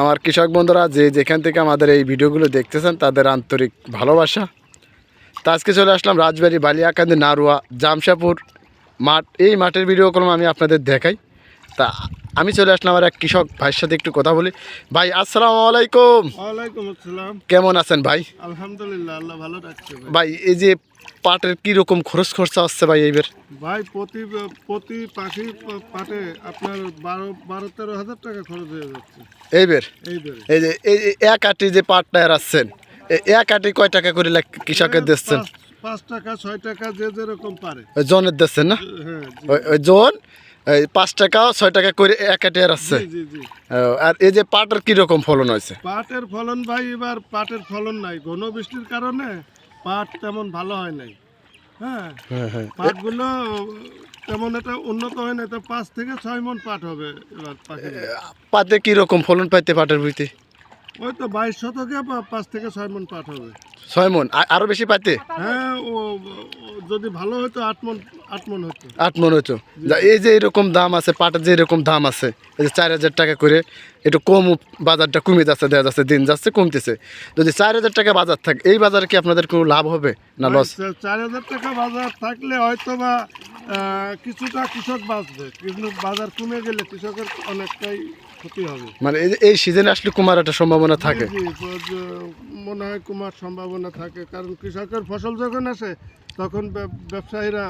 আমার কৃষক বন্ধুরা, যে যেখান থেকে আমাদের এই ভিডিওগুলো দেখতেছেন, তাদের আন্তরিক ভালোবাসা। তা আজকে চলে আসলাম রাজবাড়ি বালিয়াকান্দি নারুয়া জামশাপুর মাঠ। এই মাঠের ভিডিও কলম আমি আপনাদের দেখাই। তা আমি চলে আসলাম আমার এক কৃষক ভাইয়ের সাথে একটু কথা বলি। ভাই আসসালামু আলাইকুম। ওয়ালাইকুম আসসালাম। কেমন আছেন ভাই? আলহামদুলিল্লাহ আল্লাহ ভালো রাখছে ভাই। এই যে পাটের কীরকম খরচ খরচা আসছে ভাই এইবার? ভাই প্রতি প্রতি পাখি পাটে আপনার বারো বারো তেরো হাজার টাকা খরচ হয়ে যাচ্ছে। এইবার? এই যে এই এক আটি যে পাটটা আসছেন এক আটি কয় টাকা করে লাগ- কৃষকের দিচ্ছেন? পাঁচ- টাকা ছয় টাকা যে যেরকম পারে। জনের দিচ্ছেন না? হ্যাঁ ওই জন এই পাঁচ টাকা ছয় টাকা করে এক আর এই যে পাটের কীরকম ফলন হয়েছে? পাটের ফলন ভাই এবার পাটের ফলন নাই। ঘন বৃষ্টির কারণে পাট তেমন ভালো হয় নাই। হ্যাঁ? হ্যাঁ হ্যাঁ। পাটগুলো তেমন উন্নত হয় না তো পাঁচ থেকে ছয় মন পাট হবে এবার পাতে কীরকম ফলন পাইতে পাটের বইতে ওই তো বাইশ শতকে পাঁচ থেকে ছয় মন পাট হবে। ছয় মন? আ- আরও বেশি পাইতে? হ্যাঁ ও ও যদি ভালো হতো আট মন আট মন হতো মন এই যে এরকম দাম আছে পাটের যে এরকম দাম আছে এই যে চার হাজার টাকা করে একটু কম বাজারটা কমে যাচ্ছে দেওয়া যাচ্ছে দিন যাচ্ছে কমতেছে। যদি চার হাজার টাকা বাজার থাকে এই বাজারে কি আপনাদের কোনো লাভ হবে না লস চার হাজার টাকা বাজার থাকলে হয়তো বা কিছুটা কৃষক বাঁচবে। কিন্তু বাজার কমে গেলে কৃষকের অনেকটাই ক্ষতি হবে। মানে এই যে এই সিজনে আসলে কুমার একটা সম্ভাবনা থাকে। মনে হয় কুমার সম্ভাবনা থাকে। কারণ কৃষকের ফসল যখন আসে তখন ব্যবসায়ীরা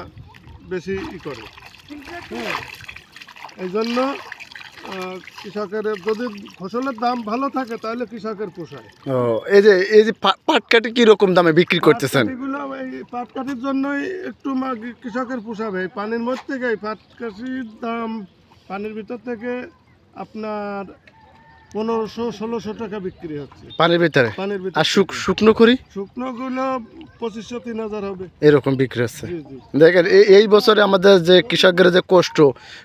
বেশি ই করে। হ্যাঁ। এই জন্য কৃষকের যদি ফসলের দাম ভালো থাকে তাহলে কৃষকের পোষায়। ও এই যে এই যে পাট কাটি কীরকম দামে বিক্রি করতেছেন? এগুলো এই পাটকাঠির জন্যই একটু মা- কৃষকের পোষাবে। এই পানির মধ্যে থেকে এই পাটকাঠির দাম পানির ভিতর থেকে আপনার পনেরোশো ষোলোশো টাকা বিক্রি হচ্ছে। পানির ভিতরে? পানির ভিতর। আর শুকনো করি? শুকনোগুলো পঁচিশশো তিন হাজার হবে। এরকম বিক্রি হচ্ছে? দেখেন এই- বছরে আমাদের যে কৃষকদের যে কষ্ট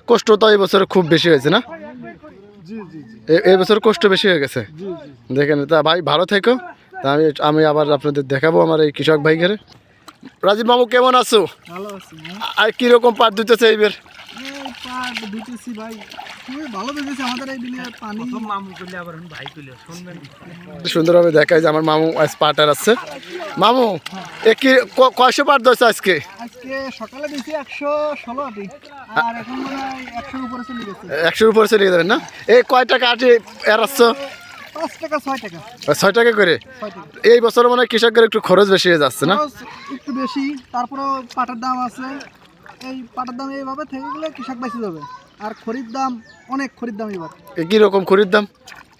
কষ্ট তো এই বছরে খুব বেশি হয়েছে না? এই বছর কষ্ট বেশি হয়ে গেছে? দেখেন তা ভাই ভালো থেকো। তা আমি আমি আবার আপনাদের দেখাবো আমার এই কৃষক ভাইকে। রাজীব বাবু কেমন আছো? আ- আর কীরকম পাট দিতেছে এইবার? এই পাট দিতেছি ভাই। খুবই ভালো দিতেছি আমাদের এই দিনে পানি। মামু করলে আবার ভাই করলে শুনবেন? সুন্দরভাবে দেখায় যে আমার মামু আজ পাটার আছে। মামু এ কি কয়শো পাট দিচ্ছে আজকে? আজকে সকালে দিয়েছি একশো ষোলো আর এখন একশোর উপরে চলে গেছে। একশোর উপরে চলে যাবেন না? এই কয় টাকা আটি এরাচ্ছ ছয় টাকা। করে? এই বছর মানে কৃষকদের একটু খরচ বেশি হয়ে যাচ্ছে না? একটু বেশি তারপরেও পাটের দাম আছে। এই পাটার দাম এইভাবে থেকে গেলে কৃষক বেঁচে যাবে। আর খড়ির দাম অনেক খড়ির দাম এবার এ কীরকম খরির দাম?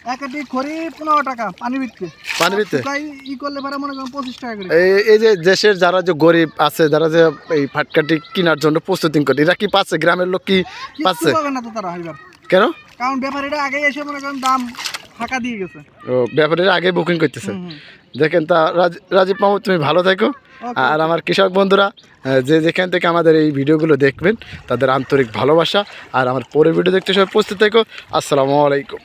এক আটি খড়ি পনেরো টাকা পানি বিক্রি। পানি দিতে তাই ই করলে পরে মনে করেন পঁচিশ টাকা করে। এই যে দেশের যারা যে গরিব আছে যারা যে এই ফাটকাটি কেনার জন্য প্রস্তুতি করে এরা কি পাচ্ছে? গ্রামের লোক কি পাচ্ছে? না তো তারা এবার কেন? কারণ ব্যাপারীরা আগে এসে মনে করেন দাম ফাঁকা দিয়ে গেছে। ও ব্যাপারীরা আগে বুকিং করতেছে। দেখেন তা রাজ- রাজীব মাহমুদ তুমি ভালো থেকো. আর আমার কৃষক বন্ধুরা যে যেখান থেকে আমাদের এই ভিডিওগুলো দেখবেন, তাদের আন্তরিক ভালোবাসা। আর আমার পরের ভিডিও দেখতে সবাই প্রস্তুত থেকো। আসসালামু আলাইকুম।